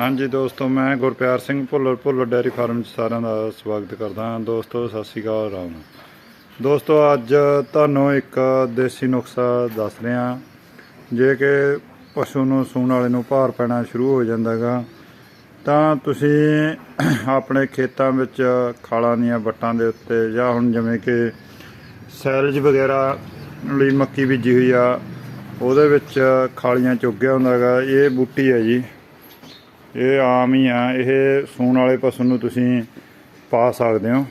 ਹਾਂਜੀ ਦੋਸਤੋ, ਮੈਂ ਗੁਰਪਿਆਰ ਸਿੰਘ ਭੁੱਲਰ ਭੁੱਲਰ ਡੈਰੀ ਫਾਰਮ 'ਚ ਸਾਰਿਆਂ ਦਾ ਸਵਾਗਤ ਕਰਦਾ ਹਾਂ। ਦੋਸਤੋ, ਸਤਿ ਸ਼੍ਰੀ ਅਕਾਲ, ਰਾਮ ਦੋਸਤੋ, ਅੱਜ ਤੁਹਾਨੂੰ ਇੱਕ ਦੇਸੀ ਨੁਸਖਾ ਦੱਸ ਰਿਹਾ। ਜੇ ਕਿ ਪਸ਼ੂ ਨੂੰ ਸੂਣ ਵਾਲੇ ਨੂੰ ਭਾਰ ਪੈਣਾ ਸ਼ੁਰੂ ਹੋ ਜਾਂਦਾਗਾ, ਤਾਂ ਤੁਸੀਂ ਆਪਣੇ ਖੇਤਾਂ ਵਿੱਚ ਖਾਲਾਂ ਦੀਆਂ ਵੱਟਾਂ ਦੇ ਉੱਤੇ ਜਾਂ ਹੁਣ ਜਿਵੇਂ ਕਿ ਸੈਲਜ ਵਗੈਰਾ ਲਈ ਮੱਕੀ ਬੀਜੀ ਹੋਈ ਆ, ਉਹਦੇ ਵਿੱਚ ਖਾਲੀਆਂ ਚੁੱਗਿਆ ਹੁੰਦਾਗਾ। ਇਹ ਬੂਟੀ ਹੈ ਜੀ। ਇਹ ਆਮ ਹੀ ਆ, ਇਹ ਸੂਣ ਵਾਲੇ ਪਸ਼ੂ ਨੂੰ ਤੁਸੀਂ ਪਾ ਸਕਦੇ ਹੋ।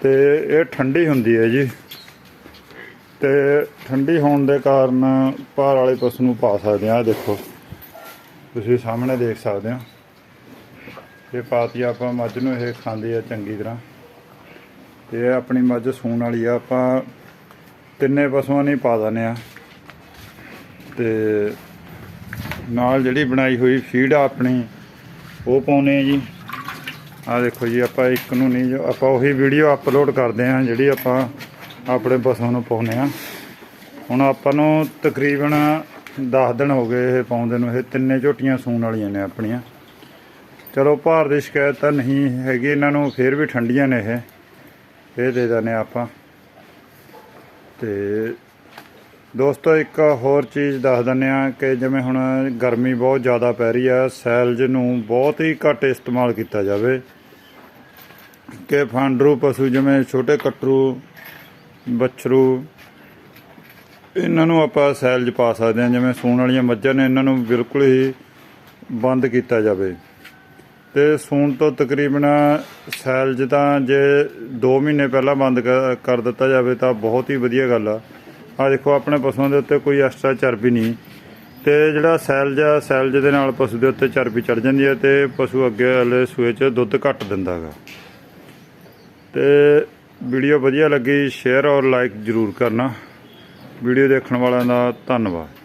ਤੇ ਇਹ ਠੰਡੀ ਹੁੰਦੀ ਹੈ ਜੀ। ਤੇ ਠੰਡੀ ਹੋਣ ਦੇ ਕਾਰਨ ਭਾਰ ਵਾਲੇ ਪਸ਼ੂ ਨੂੰ ਪਾ ਸਕਦੇ ਆ। ਦੇਖੋ, ਤੁਸੀਂ ਸਾਹਮਣੇ ਦੇਖ ਸਕਦੇ ਹੋ। ਇਹ ਪਾਤੀ ਆਪਾਂ ਮੱਝ ਨੂੰ ਇਹ ਖਾਂਦੇ ਆ ਚੰਗੀ ਤਰ੍ਹਾਂ। ਤੇ ਇਹ ਆਪਣੀ ਮੱਝ ਸੂਣ ਵਾਲੀ ਆ। ਆਪਾਂ ਤਿੰਨੇ ਪਸ਼ੂਆਂ ਨਹੀਂ ਪਾ ਦਿੰਦੇ ਆ। ਤੇ ਨਾਲ ਜਿਹੜੀ ਬਣਾਈ ਹੋਈ ਫੀਡ ਆ ਆਪਣੀ, ਉਹ ਪਾਉਨੇ ਆ ਜੀ। ਆ ਦੇਖੋ ਜੀ, ਆਪਾਂ ਇੱਕ ਨੂੰ ਨਹੀਂ ਜੋ ਆਪਾਂ ਉਹੀ ਵੀਡੀਓ ਅਪਲੋਡ ਕਰਦੇ ਆ ਜਿਹੜੀ ਆਪਾਂ ਆਪਣੇ ਪਸ਼ੂਆਂ ਨੂੰ ਪਾਉਨੇ ਆ ਹੁਣ ਆਪਾਂ ਨੂੰ ਤਕਰੀਬਨ 10 ਦਿਨ ਹੋ ਗਏ ਇਹ ਪਾਉਂਦੇ ਨੂੰ, ਇਹ ਤਿੰਨੇ ਝੋਟੀਆਂ ਸੂਣ ਵਾਲੀਆਂ ਨੇ ਆਪਣੀਆਂ। ਚਲੋ, ਭਾਰ ਦੀ ਸ਼ਿਕਾਇਤ ਤਾਂ ਨਹੀਂ ਹੈਗੀ, ਇਹਨਾਂ ਨੂੰ ਫੇਰ ਵੀ ਠੰਡੀਆਂ ਨੇ ਇਹ। ਇਹ ਦੇ ਦਿੰਦੇ ਹਾਂ ਆਪਾਂ। ਤੇ ਦੋਸਤੋ, ਇੱਕ ਹੋਰ ਚੀਜ਼ ਦੱਸ ਦਿੰਦੇ ਆ ਕਿ ਜਿਵੇਂ ਹੁਣ ਗਰਮੀ ਬਹੁਤ ਜ਼ਿਆਦਾ ਪੈ ਰਹੀ ਆ, ਸੈਲਜ ਨੂੰ ਬਹੁਤ ਹੀ ਘੱਟ ਇਸਤੇਮਾਲ ਕੀਤਾ ਜਾਵੇ। ਕਿ ਫਾਂਡਰੂ ਪਸ਼ੂ ਜਿਵੇਂ ਛੋਟੇ ਕੱਟਰੂ, ਬੱਛਰੂ, ਇਹਨਾਂ ਨੂੰ ਆਪਾਂ ਸੈਲਜ ਪਾ ਸਕਦੇ ਹਾਂ। ਜਿਵੇਂ ਸੂਣ ਵਾਲੀਆਂ ਮੱਝਾਂ ਨੇ, ਇਹਨਾਂ ਨੂੰ ਬਿਲਕੁਲ ਹੀ ਬੰਦ ਕੀਤਾ ਜਾਵੇ। ਤੇ ਸੂਣ ਤੋਂ ਤਕਰੀਬਨ ਸੈਲਜ ਤਾਂ ਜੇ 2 ਮਹੀਨੇ ਪਹਿਲਾਂ ਬੰਦ ਕਰ- ਕਰ ਦਿੱਤਾ ਜਾਵੇ ਤਾਂ ਬਹੁਤ ਹੀ ਵਧੀਆ ਗੱਲ ਆ। ਆ ਦੇਖੋ, ਆਪਣੇ ਪਸ਼ੂਆਂ ਦੇ ਉੱਤੇ ਕੋਈ ਐਕਸਟਰਾ ਚਰਬੀ ਨਹੀਂ। ਤੇ ਜਿਹੜਾ ਸੈਲਜ ਆ, ਸੈਲਜ ਦੇ ਨਾਲ ਪਸ਼ੂ ਦੇ ਉੱਤੇ ਚਰਬੀ ਚੜ ਜਾਂਦੀ ਹੈ ਤੇ ਪਸ਼ੂ ਅੱਗੇ ਵਾਲੇ ਸੂਏ 'ਚ ਦੁੱਧ ਘੱਟ ਦਿੰਦਾ ਹੈਗਾ ਤੇ ਵੀਡੀਓ ਵਧੀਆ ਲੱਗੀ, ਸ਼ੇਅਰ ਔਰ ਲਾਈਕ ਜ਼ਰੂਰ ਕਰਨਾ। ਵੀਡੀਓ ਦੇਖਣ ਵਾਲਿਆਂ ਦਾ ਧੰਨਵਾਦ।